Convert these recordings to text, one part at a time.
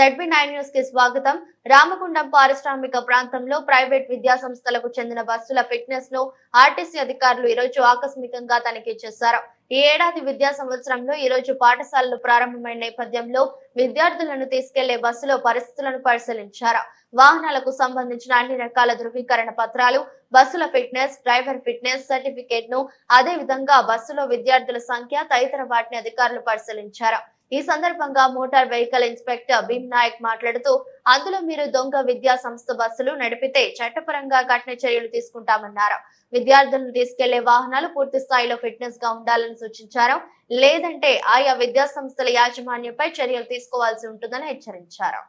ZP nine న్యూస్కి స్వాగతం. రామగుండం పారిశ్రామిక ప్రాంతంలో ప్రైవేట్ విద్యా సంస్థలకు చెందిన బస్సుల ఫిట్నెస్ను ఆర్టీసీ అధికారులు ఈ రోజు ఆకస్మికంగా తనిఖీ చేశారు. ఈ ఏడాది విద్యా సంవత్సరంలో ఈ రోజు పాఠశాలలు ప్రారంభమైన నేపథ్యంలో విద్యార్థులను తీసుకెళ్ళే బస్సులో పరిస్థితులను పరిశీలించారు. వాహనాలకు సంబంధించిన అన్ని రకాల ధృవీకరణ పత్రాలు బస్సుల ఫిట్నెస్ డ్రైవర్ ఫిట్నెస్ సర్టిఫికేట్ను అదే విధంగా బస్సులో విద్యార్థుల సంఖ్య తదితర వాటిని అధికారులు పరిశీలించారు. ఈ సందర్భంగా motor vehicle inspector Bheem Nayak మాట్లాడుతూ అందులో మీరు దొంగ విద్యా సంస్థ బస్సులు నడిపితే చట్టపరంగా కఠిన చర్యలు తీసుకుంటామన్నారు. విద్యార్థులను తీసుకెళ్ళే వాహనాలు పూర్తి స్థాయిలో ఫిట్నెస్గా ఉండాలని సూచించారు. లేదంటే ఆయా విద్యా సంస్థల యాజమాన్యంపై చర్యలు తీసుకోవాల్సి ఉంటుందని హెచ్చరించారు.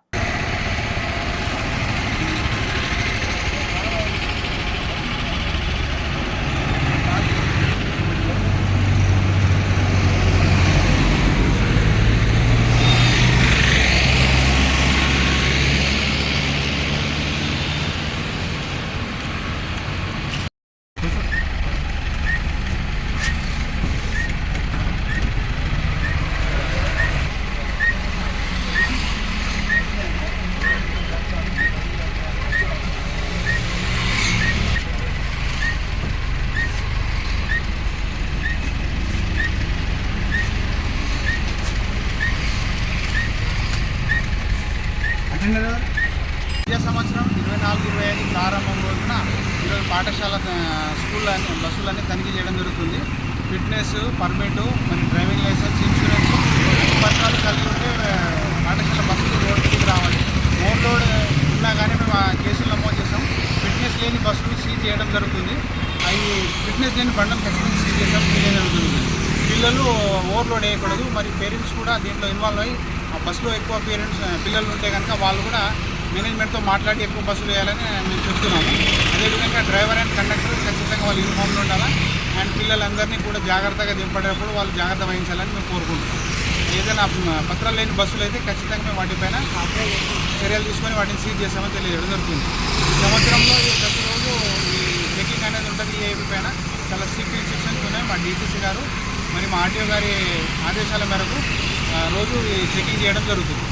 విద్యా సంవత్సరం ఇరవై నాలుగు ఇరవై ఐదు ప్రారంభం రోజున ఈరోజు పాఠశాల ఆ, బస్సులన్నీ తనిఖీ చేయడం జరుగుతుంది. ఫిట్నెస్ పర్మిట్ మరి డ్రైవింగ్ లైసెన్స్ ఇన్సూరెన్స్ పత్రాలు కలిగి ఉంటే పాఠశాల బస్సులు రోడ్డుకి రావాలి. ఓన్ లోడ్ ఉన్నా కానీ మేము ఆ కేసులు నమోదు చేసాం ఫిట్నెస్ లేని బస్సులు సీజ్ చేయడం జరుగుతుంది. అవి ఫిట్నెస్ లేని బండలు ఖచ్చితంగా సీజ్ చేయడం జరుగుతుంది. పిల్లలు ఓవర్లోడ్ వేయకూడదు. మరి పేరెంట్స్ కూడా దీంట్లో ఇన్వాల్వ్ అయ్యి బస్సులో ఎక్కువ పేరెంట్స్ పిల్లలు ఉంటే కనుక వాళ్ళు కూడా మేనేజ్మెంట్తో మాట్లాడి ఎక్కువ బస్సులు వేయాలని మేము చెప్తున్నాము. అదేవిధంగా డ్రైవర్ అండ్ కండక్టర్ ఖచ్చితంగా వాళ్ళు యూనిఫామ్లో ఉండాలా? అండ్ పిల్లలందరినీ కూడా జాగ్రత్తగా దింపడేటప్పుడు వాళ్ళు జాగ్రత్త వహించాలని మేము కోరుకుంటున్నాం. ఏదైనా పత్రాలు లేని బస్సులు అయితే ఖచ్చితంగా మేము వాటిపైన చర్యలు తీసుకొని వాటిని సీజ్ చేస్తామని తెలియజేయడం జరుగుతుంది. ఈ సంవత్సరంలో ఈ ప్రతిరోజు ఈ చెకింగ్ అనేది ఉంటుంది ఈ పైన. చాలా స్ట్రిక్ట్ ఇన్స్ట్రక్షన్స్ ఉన్నాయి మా డీటీసీ గారు మరి మా ఆర్టీఓ గారి ఆదేశాల మేరకు రోజు చెకింగ్ చేయడం జరుగుతుంది.